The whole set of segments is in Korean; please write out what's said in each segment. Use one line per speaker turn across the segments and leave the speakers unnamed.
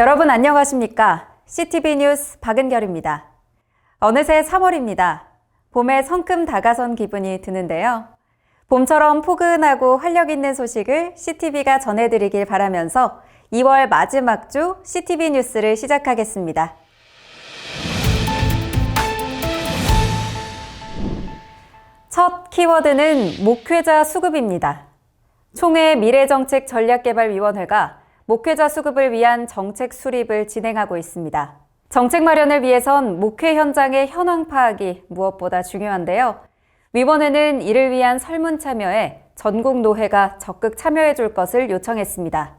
여러분 안녕하십니까? CTV 뉴스 박은결입니다. 어느새 3월입니다. 봄에 성큼 다가선 기분이 드는데요. 봄처럼 포근하고 활력 있는 소식을 CTV가 전해드리길 바라면서 2월 마지막 주 CTV 뉴스를 시작하겠습니다. 첫 키워드는 목회자 수급입니다. 총회 미래정책 전략개발위원회가 목회자 수급을 위한 정책 수립을 진행하고 있습니다. 정책 마련을 위해선 목회 현장의 현황 파악이 무엇보다 중요한데요. 위원회는 이를 위한 설문 참여에 전국 노회가 적극 참여해 줄 것을 요청했습니다.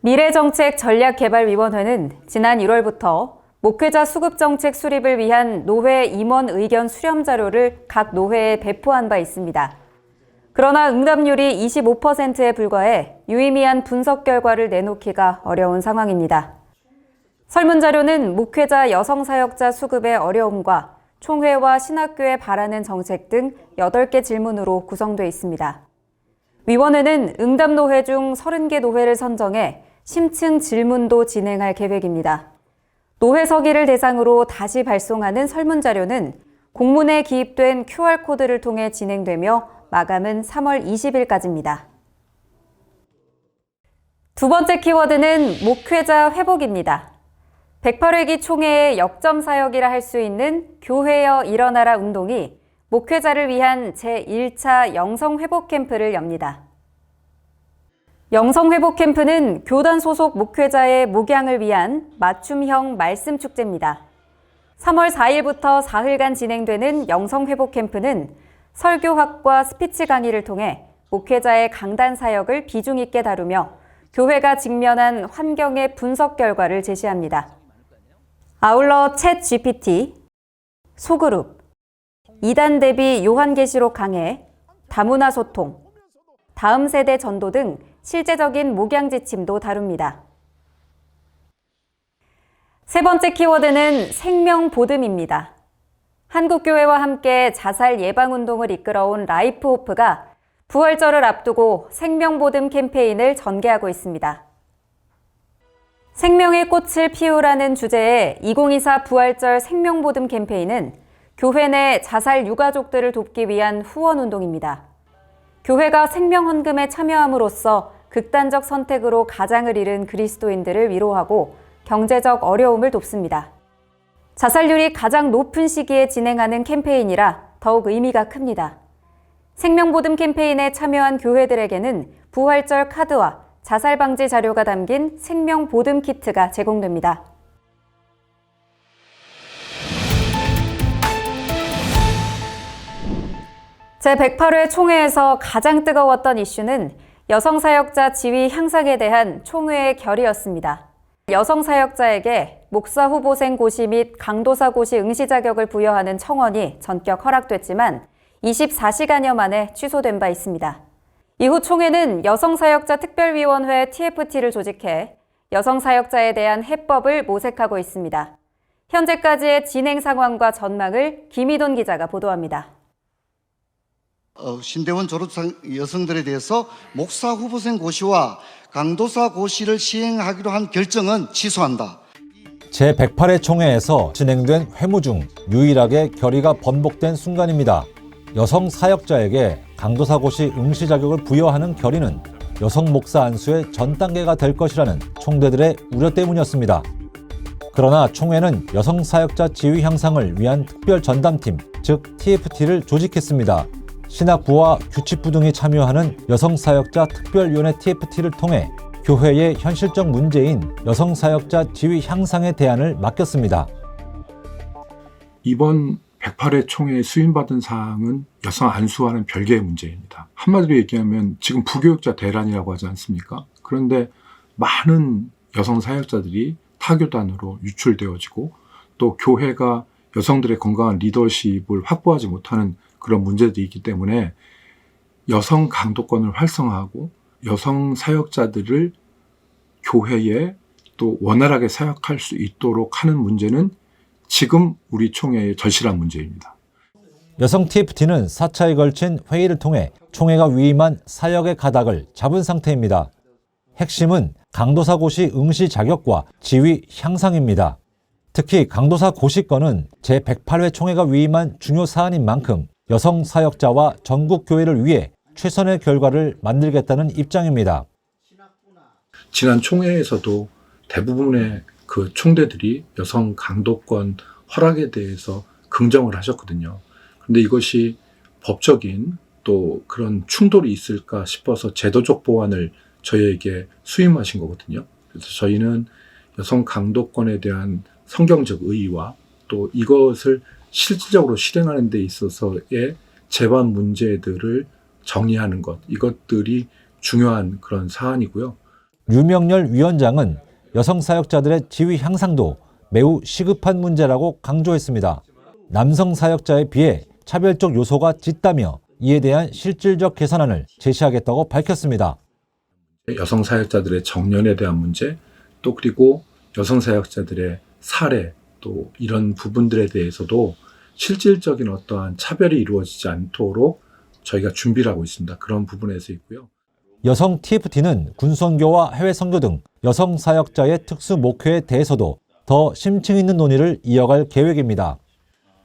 미래정책 전략개발위원회는 지난 1월부터 목회자 수급 정책 수립을 위한 노회 임원 의견 수렴 자료를 각 노회에 배포한 바 있습니다. 그러나 응답률이 25%에 불과해 유의미한 분석 결과를 내놓기가 어려운 상황입니다. 설문자료는 목회자 여성 사역자 수급의 어려움과 총회와 신학교에 바라는 정책 등 8개 질문으로 구성되어 있습니다. 위원회는 응답 노회 중 30개 노회를 선정해 심층 질문도 진행할 계획입니다. 노회 서기를 대상으로 다시 발송하는 설문자료는 공문에 기입된 QR코드를 통해 진행되며 마감은 3월 20일까지입니다. 두 번째 키워드는 목회자 회복입니다. 108회기 총회의 역점 사역이라 할 수 있는 교회여 일어나라 운동이 목회자를 위한 제1차 영성회복 캠프를 엽니다. 영성회복 캠프는 교단 소속 목회자의 목양을 위한 맞춤형 말씀 축제입니다. 3월 4일부터 사흘간 진행되는 영성회복 캠프는 설교학과 스피치 강의를 통해 목회자의 강단 사역을 비중 있게 다루며 교회가 직면한 환경의 분석 결과를 제시합니다. 아울러 챗 GPT, 소그룹, 이단 대비 요한계시록 강해, 다문화 소통, 다음 세대 전도 등 실제적인 목양 지침도 다룹니다. 세 번째 키워드는 생명 보듬입니다. 한국교회와 함께 자살 예방 운동을 이끌어온 라이프 호프가 부활절을 앞두고 생명 보듬 캠페인을 전개하고 있습니다. 생명의 꽃을 피우라는 주제의 2024 부활절 생명 보듬 캠페인은 교회 내 자살 유가족들을 돕기 위한 후원 운동입니다. 교회가 생명 헌금에 참여함으로써 극단적 선택으로 가장을 잃은 그리스도인들을 위로하고 경제적 어려움을 돕습니다. 자살률이 가장 높은 시기에 진행하는 캠페인이라 더욱 의미가 큽니다. 생명보듬 캠페인에 참여한 교회들에게는 부활절 카드와 자살 방지 자료가 담긴 생명보듬 키트가 제공됩니다. 제108회 총회에서 가장 뜨거웠던 이슈는 여성 사역자 지위 향상에 대한 총회의 결의였습니다. 여성 사역자에게 목사 후보생 고시 및 강도사 고시 응시 자격을 부여하는 청원이 전격 허락됐지만 24시간여 만에 취소된 바 있습니다. 이후 총회는 여성 사역자 특별위원회 TFT를 조직해 여성 사역자에 대한 해법을 모색하고 있습니다. 현재까지의 진행 상황과 전망을 김희돈 기자가 보도합니다.
어, 신대원 졸업생 여성들에 대해서 목사 후보생 고시와 강도사 고시를 시행하기로 한 결정은 취소한다.
제108회 총회에서 진행된 회무 중 유일하게 결의가 번복된 순간입니다. 여성 사역자에게 강도사 고시 응시 자격을 부여하는 결의는 여성 목사 안수의 전 단계가 될 것이라는 총대들의 우려 때문이었습니다. 그러나 총회는 여성 사역자 지위 향상을 위한 특별 전담팀, 즉 TFT를 조직했습니다. 신학부와 규칙부 등이 참여하는 여성 사역자 특별위원회 TFT를 통해 교회의 현실적 문제인 여성 사역자 지위 향상의 대안을 맡겼습니다.
이번 108회 총회에 수임받은 사항은 여성 안수와는 별개의 문제입니다. 한마디로 얘기하면 지금 부교육자 대란이라고 하지 않습니까? 그런데 많은 여성 사역자들이 타교단으로 유출되어지고 또 교회가 여성들의 건강한 리더십을 확보하지 못하는 그런 문제들이 있기 때문에 여성 강도권을 활성화하고 여성 사역자들을 교회에 또 원활하게 사역할 수 있도록 하는 문제는 지금 우리 총회의 절실한 문제입니다.
여성 TFT는 4차에 걸친 회의를 통해 총회가 위임한 사역의 가닥을 잡은 상태입니다. 핵심은 강도사 고시 응시 자격과 지위 향상입니다. 특히 강도사 고시권은 제108회 총회가 위임한 중요 사안인 만큼 여성 사역자와 전국 교회를 위해 최선의 결과를 만들겠다는 입장입니다.
지난 총회에서도 대부분의 그 총대들이 여성 강도권 허락에 대해서 긍정을 하셨거든요. 근데 이것이 법적인 또 그런 충돌이 있을까 싶어서 제도적 보완을 저희에게 수임하신 거거든요. 그래서 저희는 여성 강도권에 대한 성경적 의의와 또 이것을 실질적으로 실행하는 데 있어서의 재반 문제들을 정리하는 것, 이것들이 중요한 그런 사안이고요.
유명열 위원장은 여성 사역자들의 지위 향상도 매우 시급한 문제라고 강조했습니다. 남성 사역자에 비해 차별적 요소가 짙다며 이에 대한 실질적 개선안을 제시하겠다고 밝혔습니다.
여성 사역자들의 정년에 대한 문제, 또 그리고 여성 사역자들의 사례, 또 이런 부분들에 대해서도 실질적인 어떠한 차별이 이루어지지 않도록 저희가 준비를 하고 있습니다. 그런 부분에서 있고요.
여성 TFT는 군선교와 해외 선교 등 여성 사역자의 특수 목회에 대해서도 더 심층 있는 논의를 이어갈 계획입니다.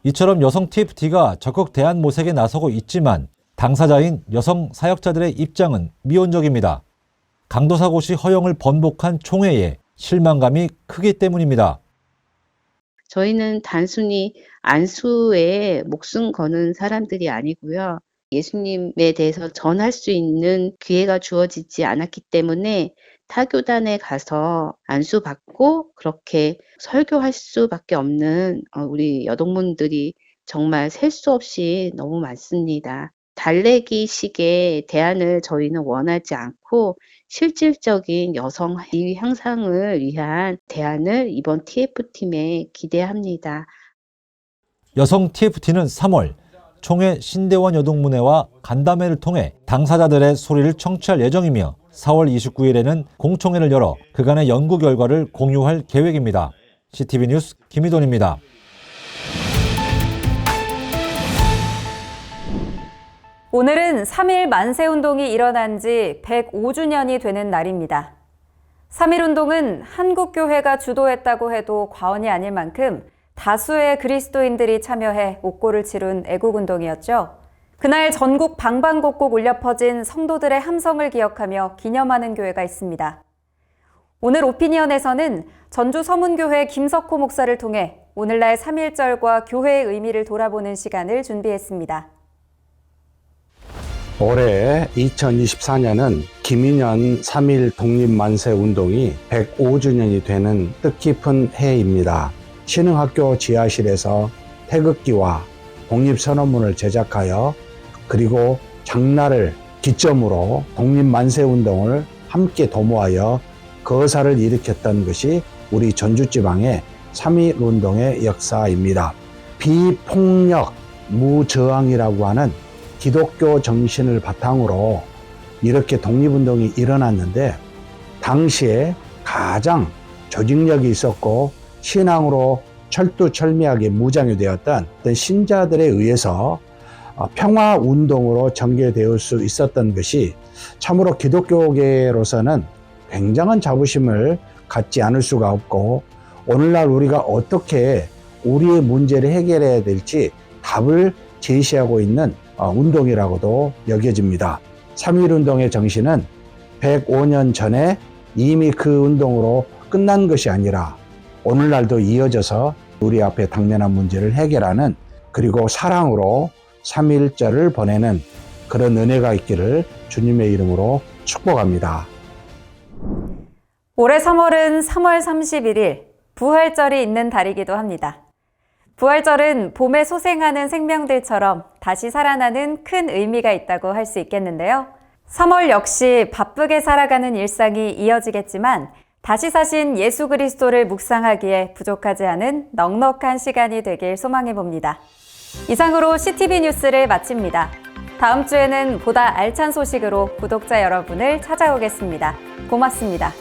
이처럼 여성 TFT가 적극 대안 모색에 나서고 있지만 당사자인 여성 사역자들의 입장은 미온적입니다. 강도사 고시 허용을 번복한 총회에 실망감이 크기 때문입니다.
저희는 단순히 안수에 목숨 거는 사람들이 아니고요. 예수님에 대해서 전할 수 있는 기회가 주어지지 않았기 때문에 타교단에 가서 안수 받고 그렇게 설교할 수밖에 없는 어, 우리 여동문들이 정말 셀 수 없이 너무 많습니다. 달래기식의 대안을 저희는 원하지 않고 실질적인 여성 지위 향상을 위한 대안을 이번 TF팀에 기대합니다.
여성 TFT는 3월 총회 신대원 여동문회와 간담회를 통해 당사자들의 소리를 청취할 예정이며 4월 29일에는 공청회를 열어 그간의 연구 결과를 공유할 계획입니다. CTV 뉴스 김희돈입니다.
오늘은 3.1 만세운동이 일어난 지 105주년이 되는 날입니다. 3.1운동은 한국교회가 주도했다고 해도 과언이 아닐 만큼 다수의 그리스도인들이 참여해 옥고를 치룬 애국운동이었죠. 그날 전국 방방곡곡 울려 퍼진 성도들의 함성을 기억하며 기념하는 교회가 있습니다. 오늘 오피니언에서는 전주 서문교회 김석호 목사를 통해 오늘날 3.1절과 교회의 의미를 돌아보는 시간을 준비했습니다.
올해 2024년은 김인현 3.1 독립만세 운동이 105주년이 되는 뜻깊은 해입니다. 신흥학교 지하실에서 태극기와 독립선언문을 제작하여 그리고 장날을 기점으로 독립만세 운동을 함께 도모하여 거사를 일으켰던 것이 우리 전주지방의 3.1 운동의 역사입니다. 비폭력 무저항이라고 하는 기독교 정신을 바탕으로 이렇게 독립운동이 일어났는데 당시에 가장 조직력이 있었고 신앙으로 철두철미하게 무장이 되었던 어떤 신자들에 의해서 어, 평화 운동으로 전개되을 수 있었던 것이 참으로 기독교계로서는 굉장한 자부심을 갖지 않을 수가 없고 오늘날 우리가 어떻게 우리의 문제를 해결해야 될지 답을 제시하고 있는 어, 운동이라고도 여겨집니다. 3.1 운동의 정신은 105년 전에 이미 그 운동으로 끝난 것이 아니라 오늘날도 이어져서 우리 앞에 당면한 문제를 해결하는 그리고 사랑으로 3.1절을 보내는 그런 은혜가 있기를 주님의 이름으로 축복합니다.
올해 3월은 3월 31일 부활절이 있는 달이기도 합니다. 부활절은 봄에 소생하는 생명들처럼 다시 살아나는 큰 의미가 있다고 할 수 있겠는데요. 3월 역시 바쁘게 살아가는 일상이 이어지겠지만 다시 사신 예수 그리스도를 묵상하기에 부족하지 않은 넉넉한 시간이 되길 소망해 봅니다. 이상으로 CTV 뉴스를 마칩니다. 다음 주에는 보다 알찬 소식으로 구독자 여러분을 찾아오겠습니다. 고맙습니다.